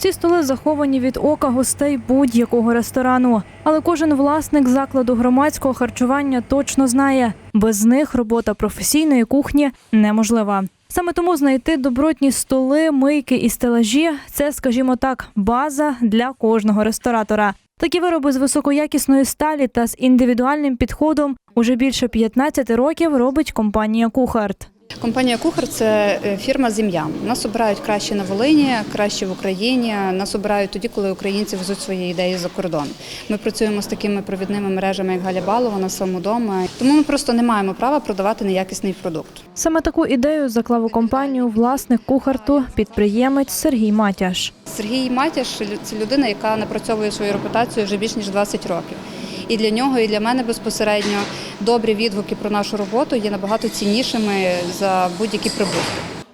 Ці столи заховані від ока гостей будь-якого ресторану. Але кожен власник закладу громадського харчування точно знає, без них робота професійної кухні неможлива. Саме тому знайти добротні столи, мийки і стелажі це, скажімо так, база для кожного ресторатора. Такі вироби з високоякісної сталі та з індивідуальним підходом уже більше 15 років робить компанія Кухарт. Компанія Кухар це е, фірма з ім'ям. Нас обирають краще на Волині, краще в Україні. Нас обирають тоді, коли українці везуть свої ідеї за кордон. Ми працюємо з такими провідними мережами, як Галя Балова, на самодома. Тому ми просто не маємо права продавати неякісний продукт. Саме таку ідею заклав у компанію власник кухарту, підприємець Сергій Матяш. Сергій Матяш це людина, яка напрацьовує свою репутацію вже більш ніж 20 років. І для нього, і для мене безпосередньо добрі відгуки про нашу роботу є набагато ціннішими за будь-які прибутки.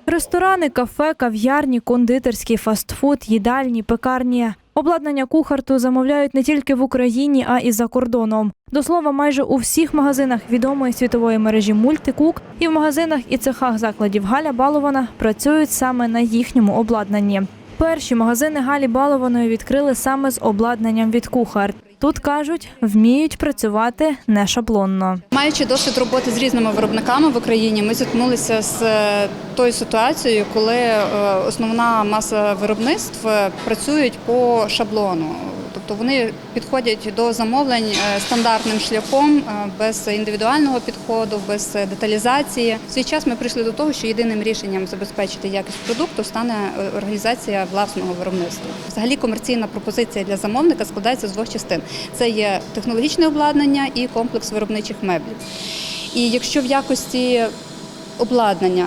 Ресторани, кафе, кав'ярні, кондитерський фастфуд, їдальні, пекарні. Обладнання кухарту замовляють не тільки в Україні, а і за кордоном. До слова, майже у всіх магазинах відомої світової мережі Мультикук і в магазинах і цехах закладів Галя Балована працюють саме на їхньому обладнанні. Перші магазини Галі Балованої відкрили саме з обладнанням від кухарт. Тут кажуть, вміють працювати не шаблонно. Маючи досвід роботи з різними виробниками в Україні, ми зіткнулися з е, тою ситуацією, коли е, основна маса виробництв е, працюють по шаблону. Тобто вони підходять до замовлень е, стандартним шляхом, е, без індивідуального підходу, без деталізації. В свій час ми прийшли до того, що єдиним рішенням забезпечити якість продукту стане е, організація власного виробництва. Взагалі комерційна пропозиція для замовника складається з двох частин: це є технологічне обладнання і комплекс виробничих меблів. І якщо в якості обладнання,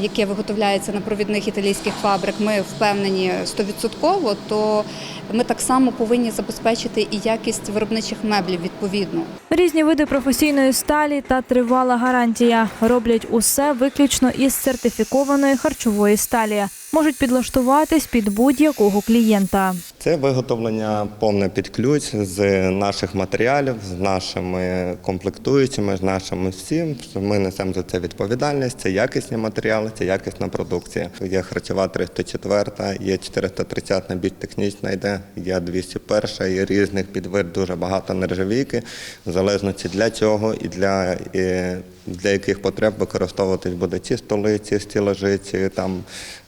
яке виготовляється на провідних італійських фабрик, ми впевнені 100%, то ми так само повинні забезпечити і якість виробничих меблів відповідно. Різні види професійної сталі та тривала гарантія роблять усе виключно із сертифікованої харчової сталі. Можуть підлаштуватись під будь-якого клієнта. Це виготовлення повне під ключ з наших матеріалів, з нашими комплектуючими, з нашими всім. Ми несемо за це відповідальність. Це якісні матеріали, це якісна продукція. Є харчова 304, є 430 більш технічна йде, є 201, є різних підвид, дуже багато нержавійки, в залежності для чого і для, і для яких потреб використовуватись буде ці столи, ці стілажі, ці там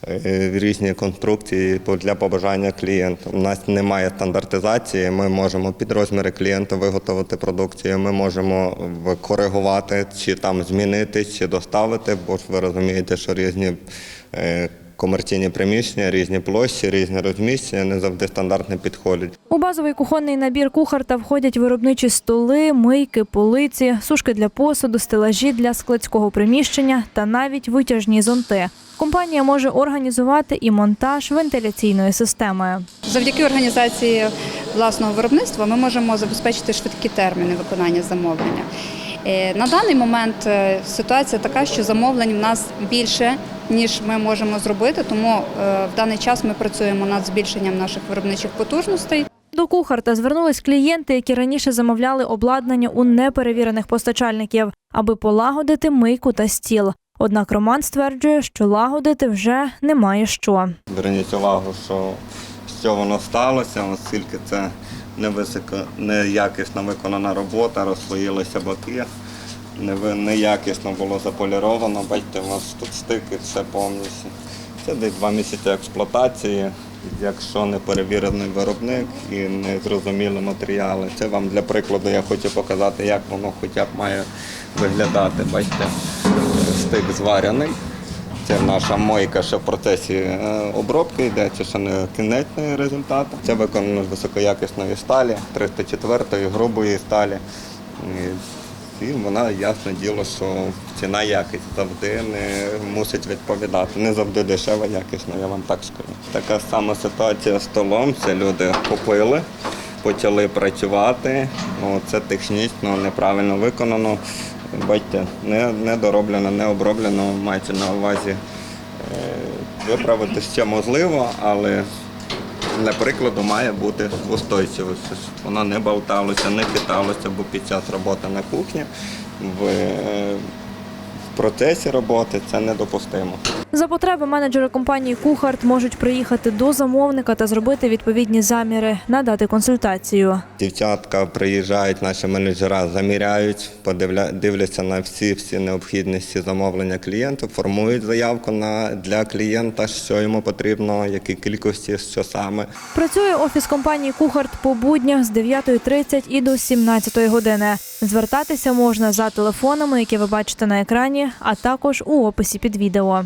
е, різні конструкції для побажання клієнта. У нас немає стандартизації. Ми можемо під розміри клієнта виготовити продукцію. Ми можемо коригувати чи там змінити, чи доставити, бо ж ви розумієте, що різні. Комерційні приміщення, різні площі, різні розміщення не завжди стандартно підходять. У базовий кухонний набір кухарта входять виробничі столи, мийки, полиці, сушки для посуду, стелажі для складського приміщення та навіть витяжні зонти. Компанія може організувати і монтаж вентиляційної системи. Завдяки організації власного виробництва ми можемо забезпечити швидкі терміни виконання замовлення. Е, На даний момент е, ситуація така, що замовлень в нас більше, ніж ми можемо зробити, тому е, в даний час ми працюємо над збільшенням наших виробничих потужностей. До кухарта звернулись клієнти, які раніше замовляли обладнання у неперевірених постачальників, аби полагодити мийку та стіл. Однак Роман стверджує, що лагодити вже немає що. Зверніть увагу, що що воно сталося, оскільки це невисоко, неякісно виконана робота, розслоїлися боки, неякісно було заполіровано. Бачите, у нас тут стики, все повністю. Це десь два місяці експлуатації, якщо не перевірений виробник і не зрозуміли матеріали. Це вам для прикладу я хочу показати, як воно хоча б має виглядати. Бачите, стик зварений. Це наша мойка, що в процесі е, обробки йде, це ще не кінечний результат. Це виконано з високоякісної сталі, 304-ї грубої сталі. І, вона ясне діло, що ціна якість завжди не мусить відповідати. Не завжди дешева, якісна, я вам так скажу. Така сама ситуація з столом. Це люди купили, почали працювати. Ну, це технічно неправильно виконано. Бачите, не, не дороблено, не оброблено, мається на увазі е, виправити ще можливо, але для прикладу має бути устойчивість. Воно не болталося, не хиталося, бо під час роботи на кухні в, в процесі роботи це недопустимо. За потреби менеджери компанії Кухарт можуть приїхати до замовника та зробити відповідні заміри, надати консультацію. Дівчатка приїжджають, наші менеджера заміряють, подивля... дивляться на всі всі необхідності замовлення клієнта, формують заявку на для клієнта, що йому потрібно, які кількості, що саме. Працює офіс компанії Кухарт по буднях з 9.30 і до 17 години. Звертатися можна за телефонами, які ви бачите на а також у описі під відео.